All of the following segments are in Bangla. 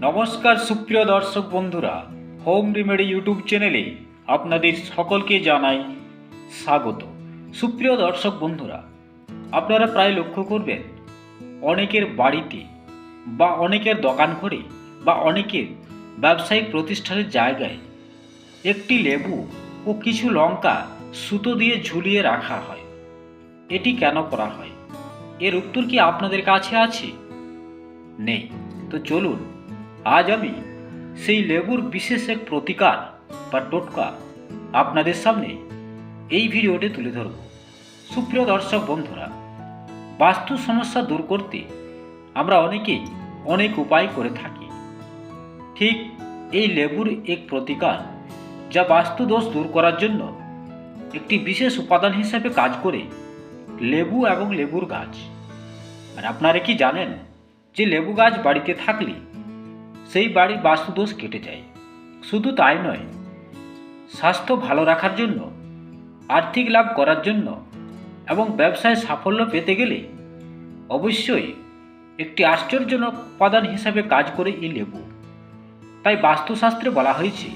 নমস্কার সুপ্রিয় দর্শক বন্ধুরা, হোম রিমেডি ইউটিউব চ্যানেলে আপনাদের সকলকে জানাই স্বাগত। সুপ্রিয় দর্শক বন্ধুরা, আপনারা প্রায় লক্ষ্য করবেন, অনেকের বাড়িতে বা অনেকের দোকান ঘরে বা অনেকের ব্যবসায়িক প্রতিষ্ঠানের জায়গায় একটি লেবু ও কিছু লঙ্কা সুতো দিয়ে ঝুলিয়ে রাখা হয়। এটি কেন করা হয়? এর উত্তর কি আপনাদের কাছে আছে? নেই। তো চলুন আজ আমি সেই লেবুর বিশেষ এক প্রতিকার বা টোটকা আপনাদের সামনে এই ভিডিওটি তুলে ধরব। সুপ্রিয় দর্শক বন্ধুরা, বাস্তু সমস্যা দূর করতে আমরা অনেকেই অনেক উপায় করে থাকি। ঠিক এই লেবুর এক প্রতিকার যা বাস্তু দোষ দূর করার জন্য একটি বিশেষ উপাদান হিসেবে কাজ করে লেবু এবং লেবুর গাছ। আর আপনারা কি জানেন যে লেবু গাছ বাড়িতে থাকলে সেই বাড়ির বাস্তুদোষ কেটে যায়। শুধু তাই নয়, স্বাস্থ্য ভালো রাখার জন্য, আর্থিক লাভ করার জন্য এবং ব্যবসায় সাফল্য পেতে গেলে অবশ্যই একটি আশ্চর্যজনক উপাদান হিসাবে কাজ করে এই লেবু। তাই বাস্তুশাস্ত্রে বলা হয়েছে,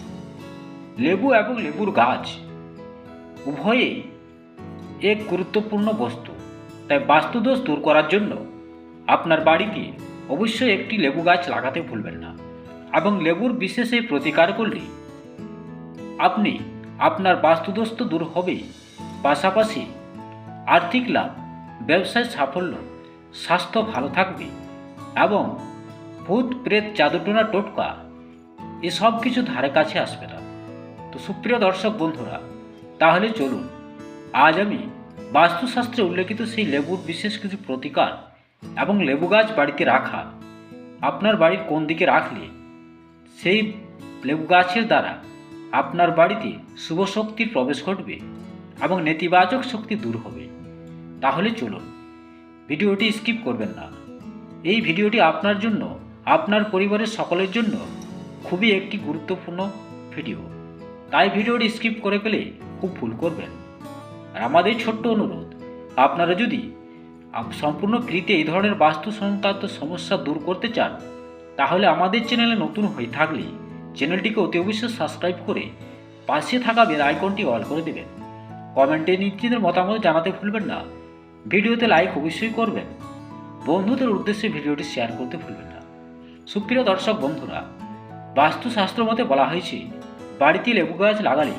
লেবু এবং লেবুর গাছ উভয়েই এক গুরুত্বপূর্ণ বস্তু। তাই বাস্তুদোষ দূর করার জন্য আপনার বাড়িতে অবশ্যই একটি লেবু গাছ লাগাতে ভুলবেন না এবং লেবুর বিশেষ প্রতিকার করলে আপনি আপনার বাস্তুদোষ দূর হবেই পাশাপাশি আর্থিক লাভ, ব্যবসায় সাফল্য, স্বাস্থ্য ভালো থাকবে এবং ভূত প্রেত জাদুটোনা টোটকা এসব কিছু ধারে কাছে আসবে না। তো সুপ্রিয় দর্শক বন্ধুরা, তাহলে চলুন, আজ আমি বাস্তুশাস্ত্রে উল্লেখিত সেই লেবুর বিশেষ কিছু প্রতিকার এবং লেবু গাছ বাড়িতে রাখা। আপনার বাড়ির কোন দিকে রাখলে? সেই লেবু গাছের দ্বারা আপনার বাড়িতে শুভ শক্তির প্রবেশ ঘটবে এবং নেতিবাচক শক্তি দূর হবে। তাহলে চলুন, ভিডিওটি স্কিপ করবেন না। এই ভিডিওটি আপনার জন্য, আপনার পরিবারের সকলের জন্য খুবই একটি গুরুত্বপূর্ণ ভিডিও। তাই ভিডিওটি স্কিপ করে গেলে খুব ভুল করবেন। আর আমাদের ছোট্ট অনুরোধ, আপনারা যদি সম্পূর্ণ ফ্রিতে এই ধরনের বাস্তু সংক্রান্ত সমস্যা দূর করতে চান, তাহলে আমাদের চ্যানেলে নতুন হয়ে থাকলে চ্যানেলটিকে অতি অবশ্যই সাবস্ক্রাইব করে পাশে থাকা বেল আইকনটি অল করে দেবেন। কমেন্টে নিজেদের মতামত জানাতে ভুলবেন না। ভিডিওতে লাইক অবশ্যই করবেন। বন্ধুদের উদ্দেশ্যে ভিডিওটি শেয়ার করতে ভুলবেন না। সুপ্রিয় দর্শক বন্ধুরা বাস্তুশাস্ত্র মতে বলা হয়েছে, বাড়িতে লেবু গাছ লাগালে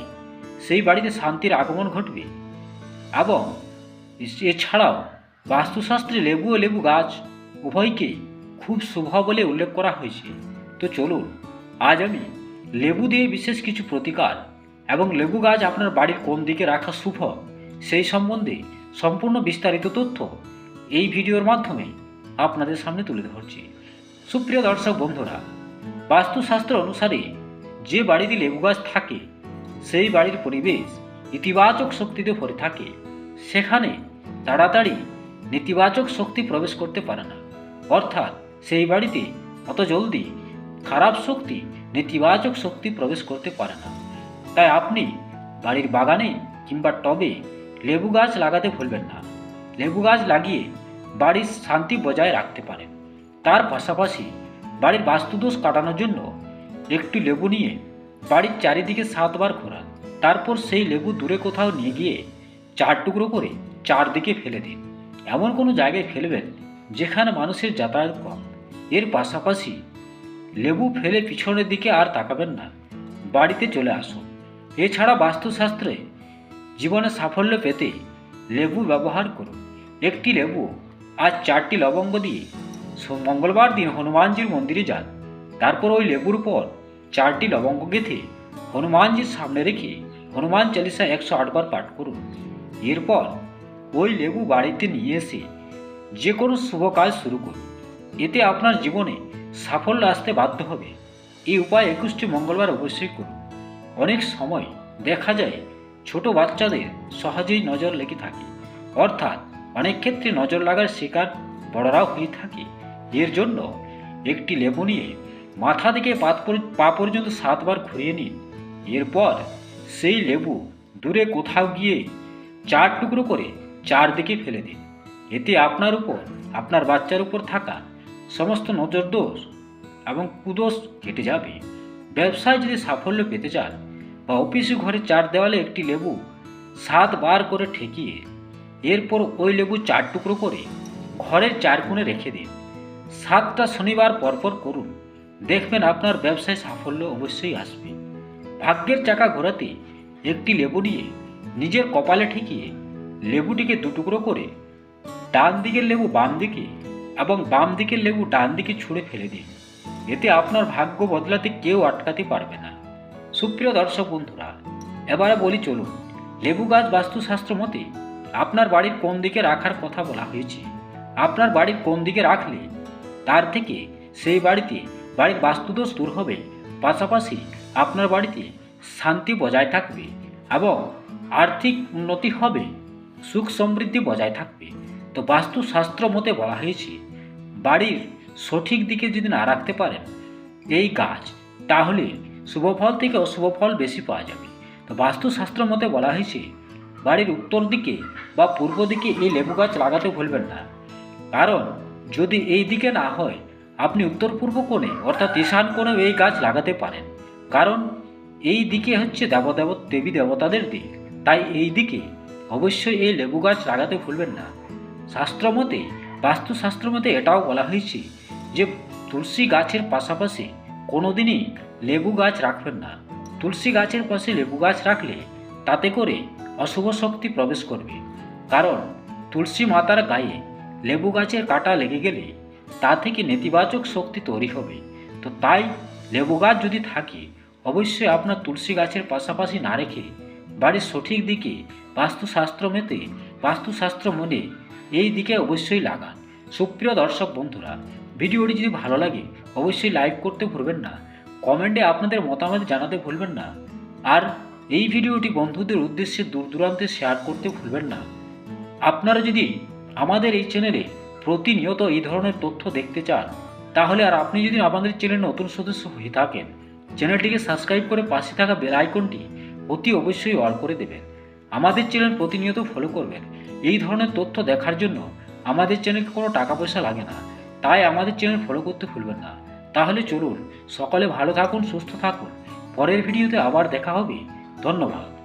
সেই বাড়িতে শান্তির আগমন ঘটবে। এবং এছাড়াও বাস্তুশাস্ত্রে লেবু ও লেবু গাছ উভয়কেই খুব শুভ বলে উল্লেখ করা হয়েছে। তো চলুন, আজ আমি লেবু দিয়ে বিশেষ কিছু প্রতিকার এবং লেবু গাছ আপনার বাড়ির কোন দিকে রাখা শুভ সেই সম্বন্ধে সম্পূর্ণ বিস্তারিত তথ্য এই ভিডিওর মাধ্যমে আপনাদের সামনে তুলে ধরছি। সুপ্রিয় দর্শক বন্ধুরা, বাস্তুশাস্ত্র অনুসারে যে বাড়িতে লেবু গাছ থাকে, সেই বাড়ির পরিবেশ ইতিবাচক শক্তিতে ভরে থাকে। সেখানে তাড়াতাড়ি নেতিবাচক শক্তি প্রবেশ করতে পারে না। অর্থাৎ সেই বাড়িতে অত জলদি খারাপ শক্তি, নেতিবাচক শক্তি প্রবেশ করতে পারে না। তাই আপনি বাড়ির বাগানে কিংবা টবে লেবু গাছ লাগাতে ভুলবেন না। লেবু গাছ লাগিয়ে বাড়ির শান্তি বজায় রাখতে পারেন। তার পাশাপাশি বাড়ির বাস্তুদোষ কাটানোর জন্য একটি লেবু নিয়ে বাড়ির চারিদিকে সাতবার ঘোরান। তারপর সেই লেবু দূরে কোথাও নিয়ে গিয়ে চার টুকরো করে চারদিকে ফেলে দিন। এমন কোনো জায়গায় ফেলবেন যেখানে মানুষের যাতায়াত কম। এর পাশাপাশি লেবু ফেলে পিছনের দিকে আর তাকাবেন না। বাড়িতে চলে আসুন। এছাড়া বাস্তুশাস্ত্রে জীবনে সাফল্য পেতে লেবু ব্যবহার করুন। একটি লেবু আর চারটি লবঙ্গ দিয়ে মঙ্গলবার দিন হনুমানজির মন্দিরে যান। তারপর ওই লেবুর পর চারটি লবঙ্গ গেঁথে হনুমানজির সামনে রেখে হনুমান চালিসা একশো আটবার পাঠ করুন। এরপর ওই লেবু বাড়িতে নিয়ে এসে যে কোনো শুভ কাজ শুরু করুন। এতে আপনার জীবনে সাফল্য আসতে বাধ্য হবে। এই উপায় একুশটি মঙ্গলবার অবশ্যই করুন। অনেক সময় দেখা যায় ছোট বাচ্চাদের সহজেই নজর লেগে থাকে। অর্থাৎ অনেক ক্ষেত্রে নজর লাগার শিকার বড়রাও হয়ে থাকে। এর জন্য একটি লেবু নিয়ে মাথা থেকে পা পর্যন্ত সাতবার ঘুরিয়ে নিন। এরপর সেই লেবু দূরে কোথাও গিয়ে চার টুকরো করে চারদিকে ফেলে দিন। এতে আপনার উপর, আপনার বাচ্চার উপর থাকা সমস্ত নজর দোষ এবং কুদোষ কেটে যাবে। ব্যবসায় যদি সাফল্য পেতে চান বা অফিসে ঘরে চার দেওয়ালে একটি লেবু সাত বার করে ঠেকিয়ে, এরপর ওই লেবু চার টুকরো করে ঘরের চার কোণে রেখে দিন। সাতটা শনিবার পরপর করুন। দেখবেন আপনার ব্যবসায় সাফল্য অবশ্যই আসবে। ভাগ্যের চাকা ঘোরাতে একটি লেবু নিয়ে নিজের কপালে ঠেকিয়ে লেবুটিকে দুটুকরো করে ডান দিকের লেবু বাম দিকে এবং বাম দিকের লেবু ডান দিকে ছুঁড়ে ফেলে দিন। এতে আপনার ভাগ্য বদলাতে কেউ আটকাতে পারবে না। সুপ্রিয় দর্শক বন্ধুরা, এবারে বলি চলুন, লেবু গাছ বাস্তুশাস্ত্র মতে আপনার বাড়ির কোন দিকে রাখার কথা বলা হয়েছে? আপনার বাড়ির কোন দিকে রাখলে তার থেকে সেই বাড়িতে বাড়ির বাস্তুদোষ দূর হবে? পাশাপাশি আপনার বাড়িতে শান্তি বজায় থাকবে এবং আর্থিক উন্নতি হবে? সুখ সমৃদ্ধি বজায় থাকবে। তো বাস্তুশাস্ত্র মতে বলা হয়েছে, বাড়ির সঠিক দিকে যদি না রাখতে পারেন এই গাছ, তাহলে শুভ ফল থেকে অশুভ ফল বেশি পাওয়া যাবে। তো বাস্তুশাস্ত্র মতে বলা হয়েছে, বাড়ির উত্তর দিকে বা পূর্ব দিকে এই লেবু গাছ লাগাতে ভুলবেন না। কারণ যদি এই দিকে না হয়, আপনি উত্তর পূর্ব কোণে অর্থাৎ ঈশান কোণেও এই গাছ লাগাতে পারেন। কারণ এই দিকে হচ্ছে দেবদেব দেবী দেবতাদের দিক। তাই এই দিকে অবশ্যই এই লেবু গাছ লাগাতে ভুলবেন না। শাস্ত্র শাস্ত্রমতে বাস্তুশাস্ত্র মতে এটাও বলা হয়েছে যে, তুলসী গাছের পাশাপাশি কোনোদিনই লেবু গাছ রাখবেন না। তুলসী গাছের পাশে লেবু গাছ রাখলে তাতে করে অশুভ শক্তি প্রবেশ করবে। কারণ, তুলসী মাতার গায়ে লেবু গাছের কাটা লেগে গেলে তা থেকে নেতিবাচক শক্তি তৈরি হবে। তো তাই লেবু গাছ যদি থাকে, অবশ্যই আপনার তুলসী গাছের পাশাপাশি না রেখে বাড়ির সঠিক দিকে বাস্তুশাস্ত্র মেতে, বাস্তুশাস্ত্র মনে এই দিকে অবশ্যই লাগান। সুপ্রিয় দর্শক বন্ধুরা, ভিডিওটি যদি ভালো লাগে, অবশ্যই লাইক করতে ভুলবেন না, কমেন্টে আপনাদের মতামত জানাতে ভুলবেন না, আর এই ভিডিওটি বন্ধুদের উদ্দেশ্যে দূর দূরান্তে শেয়ার করতে ভুলবেন না। আপনারা যদি আমাদের এই চ্যানেলে প্রতিনিয়ত এই ধরনের তথ্য দেখতে চান, তাহলে আর আপনি যদি আমাদের চ্যানেলে নতুন সদস্য হয়ে থাকেন চ্যানেলটিকে সাবস্ক্রাইব করে পাশে থাকা বেল আইকনটি অতি অবশ্যই অল করে দেবেন। আমাদের চ্যানেল প্রতিনিয়ত ফলো করবেন। এই ধরনের তথ্য দেখার জন্য আমাদের চ্যানেলকে কোনো টাকা পয়সা লাগে না। তাই আমাদের চ্যানেল ফলো করতে ভুলবেন না। তাহলে চলুন, সকলে ভালো থাকুন, সুস্থ থাকুন। পরের ভিডিওতে আবার দেখা হবে। ধন্যবাদ।